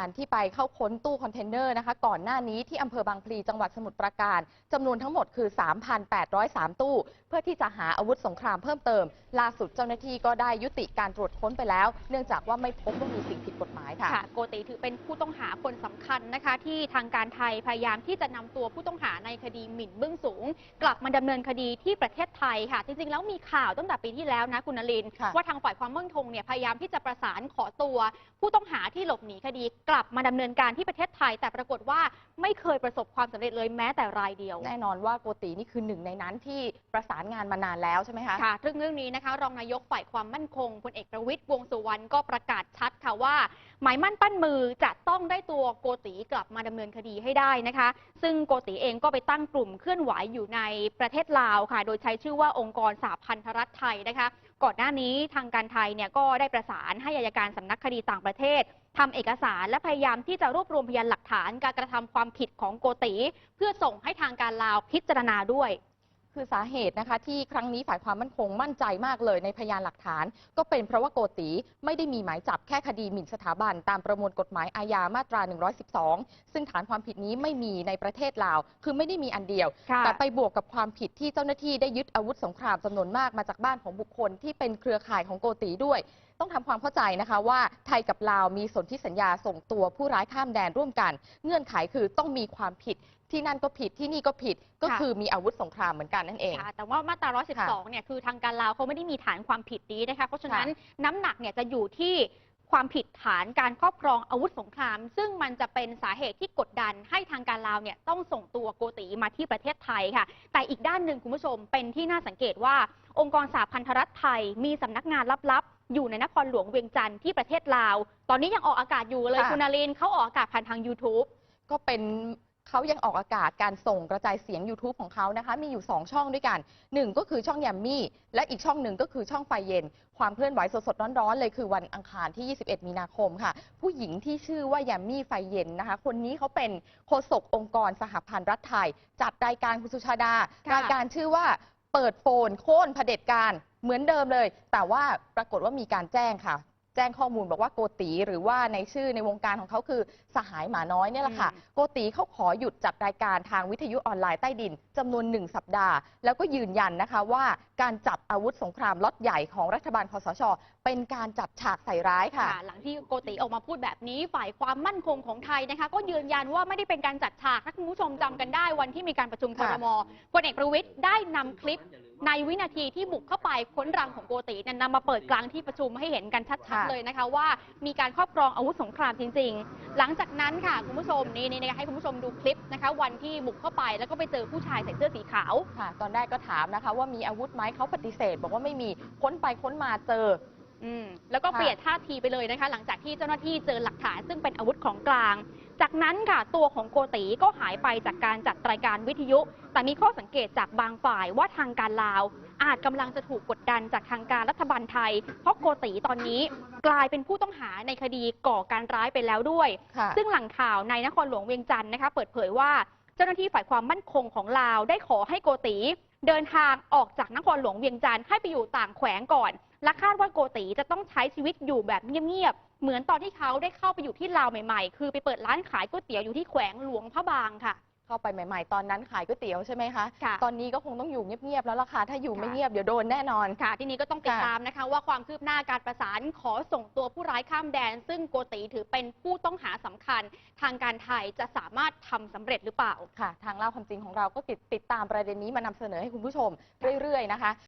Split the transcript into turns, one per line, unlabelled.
การที่ไปเข้าค้นตู้คอนเทนเนอร์นะคะ ก่อนหน้านี้ที่อำเภอบางพลีจังหวัดสมุทรปราการจำนวนทั้งหมดคือ 3,803 ตู้ เพื่อที่จะหาอาวุธสงครามเพิ่มเติม ล่าสุดเจ้าหน้าที่ก็ได้ยุติการตรวจค้นไปแล้ว เนื่องจากว่าไม่พบว่ามีสิ่งผิดกฎหมายค่ะ
ค่ะโกติถือเป็นผู้ต้องหาคนสำคัญนะคะ ที่ทางการไทยพยายามที่จะนำตัวผู้ต้องหาในคดีหมิ่นเบื้องสูง กลับมาดำเนินคดีที่ประเทศไทยค่ะ จริงๆแล้วมีข่าวตั้งแต่ปีที่แล้วนะคุณนลินทร์
ค่ะ
ว่าทางฝ่ายความมั่นคงเนี่ยพยายามที่จะประสานขอตัวผู้ต้องหาที่หลบหนีคดีกลับมาดำเนินการที่ประเทศไทย แต่ปรากฏว่าไม่เคยประสบความสำเร็จเลยแม้แต่รายเดียว
แน่นอนว่าโกตินี่คือหนึ่งในนั้นที่ประสานงานมานานแล้วใช่ไหมคะ
ค่ะซึ่งเรื่องนี้นะคะรองนายกฝ่ายความมั่นคงพลเอกประวิตยวงษ์สุวรรณก็ประกาศชัดค่ะว่า หมายมั่นปั้นมือจะต้องได้ตัวโกติกลับมาดำเนินคดีให้ได้นะคะ ซึ่งโกติเองก็ไปตั้งกลุ่มเคลื่อนไหวอยู่ในประเทศลาวค่ะ โดยใช้ชื่อว่าองค์กรสาพันธรัฐไทยนะคะ ก่อนหน้านี้ทางการไทยเนี่ยก็ได้ประสานให้อายการสำนักคดีต่างประเทศทำเอกสารและพยายามที่จะรวบรวมพยานหลักฐานการกระทำความผิดของโกติ เพื่อส่งให้ทางการลาวพิจารณาด้วย
คือสาเหตุนะคะ ที่ครั้งนี้ฝ่ายความมั่นคงมั่นใจมากเลยในพยานหลักฐาน ก็เป็นเพราะว่าโกติไม่ได้มีหมายจับแค่คดีหมิ่นสถาบัน ตามประมวลกฎหมายอาญามาตรา 112 ซึ่งฐานความผิดนี้ไม่มีในประเทศลาว คือไม่ได้มีอันเดียว
ค่ะ
แต่ไปบวกกับความผิดที่เจ้าหน้าที่ได้ยึดอาวุธสงครามจำนวนมากมาจากบ้านของบุคคลที่เป็นเครือข่ายของโกติด้วย ต้องทำความเข้าใจนะคะว่าไทยกับลาวมีสนธิสัญญาส่งตัวผู้ร้ายข้ามแดนร่วมกัน เงื่อนไขคือต้องมีความผิดที่นั่นก็ผิดที่นี่ก็ผิดก็
ค่ะ
คือมีอาวุธสงครามเหมือนกันนั่นเอง
ค่ะแต่ว่ามาตรา 112 เนี่ยคือทางการลาวเขาไม่ได้มีฐานความผิดนี้นะคะเพราะฉะนั้นน้ำหนักเนี่ยจะอยู่ที่ความผิดฐานการครอบครองอาวุธสงคราม ซึ่งมันจะเป็นสาเหตุที่กดดันให้ทางการลาวเนี่ยต้องส่งตัวโกติมาที่ประเทศไทยค่ะ แต่อีกด้านหนึ่งคุณผู้ชมเป็นที่น่าสังเกตว่า องค์กรสาพันธรัฐไทยมีสำนักงานลับๆ อยู่ในนครหลวงเวียงจันทร์ที่ประเทศลาว ตอนนี้ยังออกอากาศอยู่เลย
ค่ะ
คุณนารินทร์เขาออกอากาศผ่านทาง YouTube
ก็เป็นเขายังออกอากาศการส่งกระจายเสียง YouTube ของเขานะคะ มีอยู่ 2 ช่องด้วยกัน 1 ก็คือช่องแยมมี่ และอีกช่องหนึ่งก็คือช่องไฟเย็น ความเคลื่อนไหวสดๆ ร้อนๆ เลยคือวันอังคารที่ 21 มีนาคมค่ะ ผู้หญิงที่ชื่อว่าแยมมี่ไฟเย็นนะคะ คนนี้เขาเป็นโฆษกองค์กรสหพันธ์รัฐไทย จัดรายการคุณสุชาดา
ค่ะ
รายการชื่อว่าเปิดโฟนโค่นเผด็จการ เหมือนเดิมเลย แต่ว่าปรากฏว่ามีการแจ้งค่ะ แจ้งข้อมูลบอกว่าโกตีหรือว่าในชื่อในวงการของเขาคือสหายหมาน้อยเนี่ยแหละค่ะ
อืม
โกตีเขาขอหยุดจัดรายการทางวิทยุออนไลน์ใต้ดินจำนวนหนึ่งสัปดาห์ แล้วก็ยืนยันนะคะว่าการจับอาวุธสงครามล็อตใหญ่ของรัฐบาลคอสช เป็นการจัดฉากใส่ร้ายค่ะ
หลังที่โกติออกมาพูดแบบนี้ฝ่ายความมั่นคงของไทยนะคะ ก็ยืนยันว่าไม่ได้เป็นการจัดฉากถ้าคุณผู้ชมจำกันได้วันที่มีการประชุมค
ค่ะ
รมพลเอกประวิตยได้นำคลิปในวินาทีที่บุกเข้าไปค้นรังของโกติเนี่ยนำมาเปิดกลางที่ประชุมให้เห็นกันชัดๆเลยนะคะ ว่ามีการครอบครองอาวุธสงครามจริง ๆ หลังจากนั้นค่ะคุณผู้ชมนี่นี่นะคะให้คุณผู้ชมดูคลิปนะคะ วันที่บุกเข้าไปแล้วก็ไปเจอผู้ชายใส่เสื้อสีขาว
ค่ะ ตอนแรกก็ถามนะคะว่ามีอาวุธไหมเขาปฏิเสธ บอกว่าไม่มีค้นไปค้นมาเจอ
อืมแล้วก็
ค่ะ
เปลี่ยนท่าทีไปเลยนะคะ หลังจากที่เจ้าหน้าที่เจอหลักฐานซึ่งเป็นอาวุธของกลาง จากนั้นค่ะตัวของโกติก็หายไปจากการจัดรายการวิทยุ แต่มีข้อสังเกตจากบางฝ่ายว่าทางการลาว อาจกำลังจะถูกกดดันจากทางการรัฐบาลไทย เพราะโกติตอนนี้กลายเป็นผู้ต้องหาในคดีก่อการร้ายไปแล้วด้วย
ค่ะ
ซึ่งหลังข่าวในนครหลวงเวียงจันทร์นะคะ เปิดเผยว่าเจ้าหน้าที่ฝ่ายความมั่นคงของลาวได้ขอให้โกติเดินทางออกจากนครหลวงเวียงจันทร์ให้ไปอยู่ต่างแขวงก่อน และคาดว่าโกติจะต้องใช้ชีวิตอยู่แบบเงียบๆ เหมือนตอนที่เขาได้เข้าไปอยู่ที่ลาวใหม่ๆ คือไปเปิดร้านขายก๋วยเตี๋ยวอยู่ที่แขวงหลวงพระบางค่ะ
เข้าไปใหม่ๆ ตอนนั้นขายก๋วยเตี๋ยวใช่ไหมคะ
ค่ะ
ตอนนี้ก็คงต้องอยู่เงียบๆแล้วล่ะค่ะ ถ้าอยู่ไม่
ค่ะ
เงียบเดี๋ยวโดนแน่นอน
ค่ะ ทีนี้ก็ต้องติด
ค่ะ
ตามนะคะ ว่าความคืบหน้าการประสานขอส่งตัวผู้ร้ายข้ามแดน ซึ่งโกติถือเป็นผู้ต้องหาสำคัญ ทางการไทยจะสามารถทำสำเร็จหรือเปล่า
ค่ะ ทางเล่าความจริงของเราก็ติดติดตามประเด็นนี้มานำเสนอให้คุณผู้ชมเรื่อยๆนะคะ